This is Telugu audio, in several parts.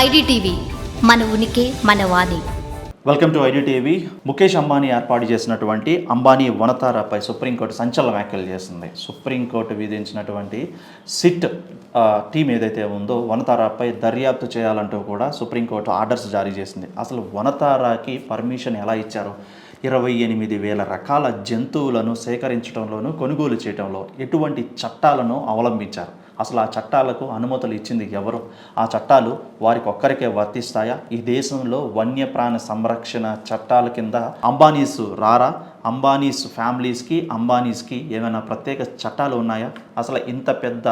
ఐడిటీవీ మన ఉనికి మన వాణి. Welcome to IDTV. Mukesh Ambani ఏర్పాటు చేసినటువంటి అంబానీ వనతారపై సుప్రీంకోర్టు సంచలన వ్యాఖ్యలు చేసింది. సుప్రీంకోర్టు విధించినటువంటి సిట్ టీం ఏదైతే ఉందో వనతారపై దర్యాప్తు చేయాలంటూ కూడా సుప్రీంకోర్టు ఆర్డర్స్ జారీ చేసింది. అసలు వనతారాకి పర్మిషన్ ఎలా ఇచ్చారు? ఇరవై ఎనిమిది వేల రకాల జంతువులను సేకరించడంలోనూ కొనుగోలు చేయడంలో ఎటువంటి చట్టాలను అవలంబించారు? అసలు ఆ చట్టాలకు అనుమతులు ఇచ్చింది ఎవరు? ఆ చట్టాలు వారికి ఒక్కరికే వర్తిస్తాయా? ఈ దేశంలో వన్యప్రాణ సంరక్షణ చట్టాల కింద అంబానీస్ రారా? అంబానీస్ ఫ్యామిలీస్కి అంబానీస్కి ఏమైనా ప్రత్యేక చట్టాలు ఉన్నాయా? అసలు ఇంత పెద్ద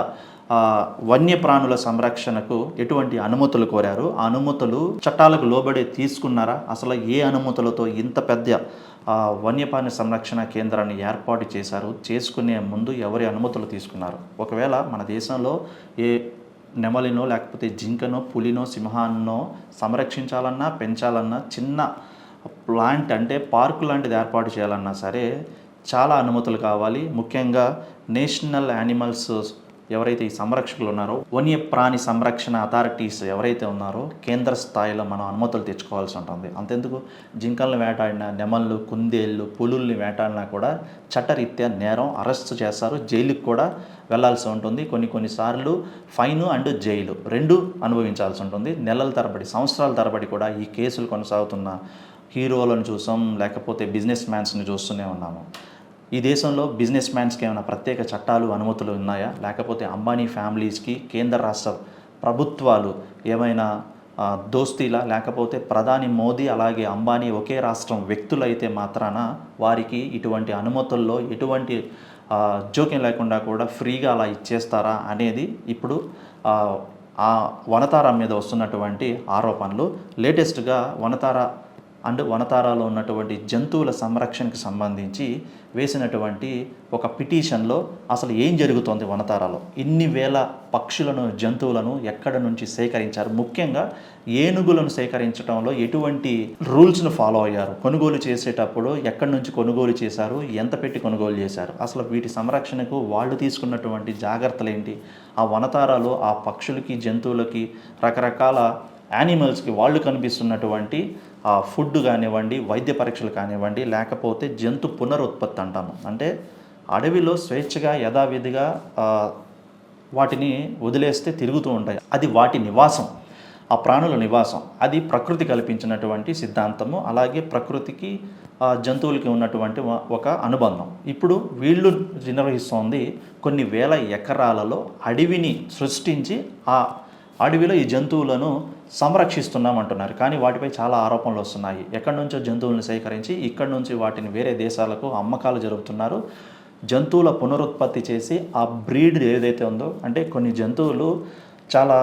వన్యప్రాణుల సంరక్షణకు ఎటువంటి అనుమతులు కోరారు? ఆ అనుమతులు చట్టాలకు లోబడి తీసుకున్నారా? అసలు ఏ అనుమతులతో ఇంత పెద్ద వన్యప్రాణి సంరక్షణ కేంద్రాన్ని ఏర్పాటు చేశారు? చేసుకునే ముందు ఎవరి అనుమతులు తీసుకున్నారు? ఒకవేళ మన దేశంలో ఏ నెమలినో లేకపోతే జింకనో పులినో సింహాన్నో సంరక్షించాలన్నా పెంచాలన్నా చిన్న ప్లాంట్ అంటే పార్కు లాంటిది ఏర్పాటు చేయాలన్నా సరే చాలా అనుమతులు కావాలి. ముఖ్యంగా నేషనల్ యానిమల్స్ ఎవరైతే ఈ సంరక్షకులు ఉన్నారో వన్యప్రాణి సంరక్షణ అథారిటీస్ ఎవరైతే ఉన్నారో కేంద్ర స్థాయిలో మనం అనుమతులు తెచ్చుకోవాల్సి ఉంటుంది. అంతెందుకు? జింకలను వేటాడిన నెమళ్ళు కుందేళ్ళు పులుల్ని వేటాడినా కూడా చట్టరీత్యా నేరం అరెస్ట్ చేస్తారు. జైలుకి కూడా వెళ్ళాల్సి ఉంటుంది. కొన్ని కొన్నిసార్లు ఫైన్ అండ్ జైలు రెండు అనుభవించాల్సి ఉంటుంది. నెలల తరబడి సంవత్సరాల తరబడి కూడా ఈ కేసులు కొనసాగుతున్న హీరోలను చూసాం లేకపోతే బిజినెస్ మ్యాన్స్ని చూస్తూనే ఉన్నాము. ఈ దేశంలో బిజినెస్ మ్యాన్స్కి ఏమైనా ప్రత్యేక చట్టాలు అనుమతులు ఉన్నాయా? లేకపోతే అంబానీ ఫ్యామిలీస్కి కేంద్ర రాష్ట్ర ప్రభుత్వాలు ఏమైనా దోస్తీలా? లేకపోతే ప్రధాని మోదీ అలాగే అంబానీ ఒకే రాష్ట్రం వ్యక్తులైతే మాత్రాన వారికి ఇటువంటి అనుమతుల్లో ఎటువంటి జోక్యం లేకుండా కూడా ఫ్రీగా అలా ఇచ్చేస్తారా అనేది ఇప్పుడు ఆ, ఆ వనతార మీద వస్తున్నటువంటి ఆరోపణలు. లేటెస్ట్గా వనతార అండ్ వనతారాలో ఉన్నటువంటి జంతువుల సంరక్షణకు సంబంధించి వేసినటువంటి ఒక పిటిషన్లో అసలు ఏం జరుగుతోంది వనతారాలో? ఇన్ని వేల పక్షులను జంతువులను ఎక్కడ నుంచి సేకరించారు? ముఖ్యంగా ఏనుగులను సేకరించడంలో ఎటువంటి రూల్స్ను ఫాలో అయ్యారు? కొనుగోలు చేసేటప్పుడు ఎక్కడి నుంచి కొనుగోలు చేశారు? ఎంత పెట్టి కొనుగోలు చేశారు? అసలు వీటి సంరక్షణకు వాళ్ళు తీసుకున్నటువంటి జాగ్రత్తలు ఏంటి ఆ వనతారాలు ఆ పక్షులకి జంతువులకి రకరకాల యానిమల్స్కి వాళ్ళు కనిపిస్తున్నటువంటి ఫుడ్ కానివ్వండి వైద్య పరీక్షలు కానివ్వండి లేకపోతే జంతు పునరుత్పత్తి అంటాము. అంటే అడవిలో స్వేచ్ఛగా యథావిధిగా వాటిని వదిలేస్తే తిరుగుతూ ఉంటాయి. అది వాటి నివాసం ఆ ప్రాణుల నివాసం. అది ప్రకృతి కల్పించినటువంటి సిద్ధాంతము అలాగే ప్రకృతికి జంతువులకి ఉన్నటువంటి ఒక అనుబంధం. ఇప్పుడు వీళ్ళు నిర్వహిస్తోంది కొన్ని వేల ఎకరాలలో అడవిని సృష్టించి ఆ అడవిలో ఈ జంతువులను సంరక్షిస్తున్నాం అంటున్నారు. కానీ వాటిపై చాలా ఆరోపణలు వస్తున్నాయి. ఎక్కడి నుంచో జంతువులను సేకరించి ఇక్కడి నుంచి వాటిని వేరే దేశాలకు అమ్మకాలు జరుపుతున్నారు. జంతువుల పునరుత్పత్తి చేసి ఆ బ్రీడ్ ఏదైతే ఉందో అంటే కొన్ని జంతువులు చాలా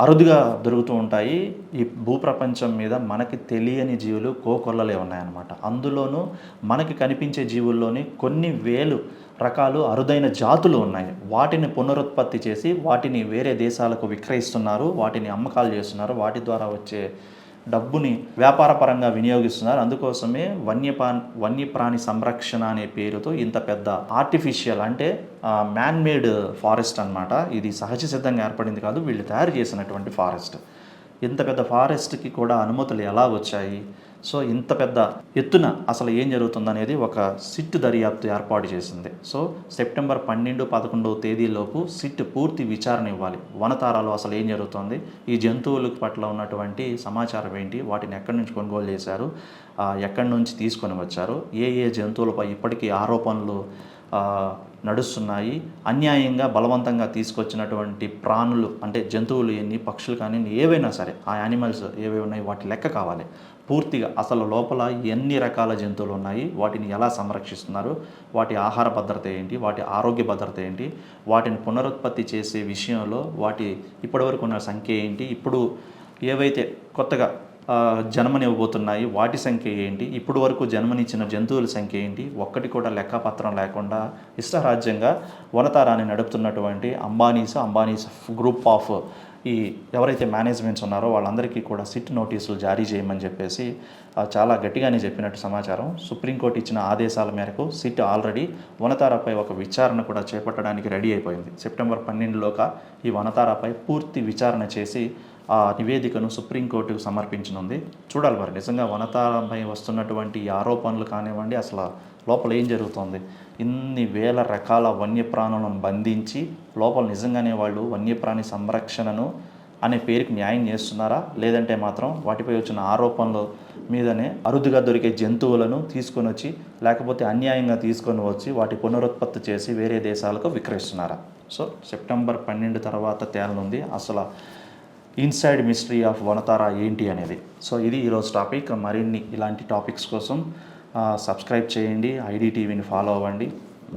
అరుదుగా దొరుకుతూ ఉంటాయి. ఈ భూప్రపంచం మీద మనకి తెలియని జీవులు కోకొల్లలే ఉన్నాయన్నమాట. అందులోనూ మనకి కనిపించే జీవుల్లోని కొన్ని వేలు రకాలు అరుదైన జాతులు ఉన్నాయి. వాటిని పునరుత్పత్తి చేసి వాటిని వేరే దేశాలకు విక్రయిస్తున్నారు వాటిని అమ్మకాలు చేస్తున్నారు వాటి ద్వారా వచ్చే డబ్బుని వ్యాపారపరంగా వినియోగిస్తున్నారు. అందుకోసమే వన్యపా వన్యప్రాణి సంరక్షణ అనే పేరుతో ఇంత పెద్ద ఆర్టిఫిషియల్ అంటే మ్యాన్మేడ్ ఫారెస్ట్ అన్నమాట. ఇది సహజ సిద్ధంగా ఏర్పడింది కాదు వీళ్ళు తయారు చేసినటువంటి ఫారెస్ట్ ఇంత పెద్ద ఫారెస్ట్కి కూడా అనుమతులు ఎలా వచ్చాయి? సో ఇంత పెద్ద ఎత్తున అసలు ఏం జరుగుతుందనేది ఒక సిట్ దర్యాప్తు ఏర్పాటు చేసింది. సో సెప్టెంబర్ పన్నెండు పదకొండవ తేదీలోపు సిట్ పూర్తి విచారణ ఇవ్వాలి. వనతారాలో అసలు ఏం జరుగుతుంది? ఈ జంతువుల పట్ల ఉన్నటువంటి సమాచారం ఏంటి? వాటిని ఎక్కడి నుంచి కొనుగోలు చేశారు? ఎక్కడి నుంచి తీసుకొని వచ్చారు? ఏ ఏ జంతువులపై ఇప్పటికీ ఆరోపణలు నడుస్తున్నాయి. అన్యాయంగా బలవంతంగా తీసుకొచ్చినటువంటి ప్రాణులు అంటే జంతువులు ఎన్ని పక్షులు కానీ ఏవైనా సరే ఆ యానిమల్స్ ఏవేవి ఉన్నాయి వాటి లెక్క కావాలి. పూర్తిగా అసలు లోపల ఎన్ని రకాల జంతువులు ఉన్నాయి వాటిని ఎలా సంరక్షిస్తున్నారు వాటి ఆహార భద్రత ఏంటి వాటి ఆరోగ్య భద్రత ఏంటి వాటిని పునరుత్పత్తి చేసే విషయంలో వాటి ఇప్పటివరకు ఉన్న సంఖ్య ఏంటి ఇప్పుడు ఏవైతే కొత్తగా జన్మనివ్వబోతున్నాయి. వాటి సంఖ్య ఏంటి? ఇప్పుడు వరకు జన్మనిచ్చిన జంతువుల సంఖ్య ఏంటి? ఒక్కటి కూడా లెక్కపత్రం లేకుండా ఇష్టరాజ్యంగా వనతారాన్ని నడుపుతున్నటువంటి అంబానీస్ అంబానీస్ గ్రూప్ ఆఫ్ ఈ ఎవరైతే మేనేజ్మెంట్స్ ఉన్నారో వాళ్ళందరికీ కూడా సిట్ నోటీసులు జారీ చేయమని చెప్పేసి చాలా గట్టిగానే చెప్పినట్టు సమాచారం. సుప్రీంకోర్టు ఇచ్చిన ఆదేశాల మేరకు సిట్ ఆల్రెడీ వనతారపై ఒక విచారణ కూడా చేపట్టడానికి రెడీ అయిపోయింది. సెప్టెంబర్ పన్నెండులోగా ఈ వనతారపై పూర్తి విచారణ చేసి ఆ నివేదికను సుప్రీంకోర్టుకు సమర్పించనుంది. చూడాలి మరి. నిజంగా వనతాపై వస్తున్నటువంటి ఈ ఆరోపణలు కానివ్వండి అసలు లోపల ఏం జరుగుతుంది? ఇన్ని వేల రకాల వన్యప్రాణులను బంధించి లోపల నిజంగానే వాళ్ళు వన్యప్రాణి సంరక్షణను అనే పేరుకి న్యాయం చేస్తున్నారా? లేదంటే మాత్రం వాటిపై వచ్చిన ఆరోపణల మీదనే అరుదుగా దొరికే జంతువులను తీసుకొని వచ్చి లేకపోతే అన్యాయంగా తీసుకొని వచ్చి వాటి పునరుత్పత్తి చేసి వేరే దేశాలకు విక్రయిస్తున్నారా? సో సెప్టెంబర్ పన్నెండు తర్వాత తేలనుంది. అసలు ఇన్సైడ్ మిస్టరీ ఆఫ్ వనతార ఏంటి అనేది. సో ఇది ఈరోజు టాపిక్. మరిన్ని ఇలాంటి టాపిక్స్ కోసం సబ్స్క్రైబ్ చేయండి ఐడి టీవీని ఫాలో అవ్వండి.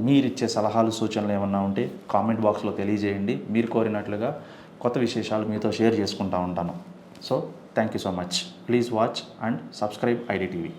మీరు ఇచ్చే సలహాలు సూచనలు ఏమన్నా ఉంటే కామెంట్ బాక్స్లో తెలియజేయండి. మీరు కోరినట్లుగా కొత్త విశేషాలు మీతో షేర్ చేసుకుంటూ ఉంటాను. So thank you so much please watch and subscribe ID TV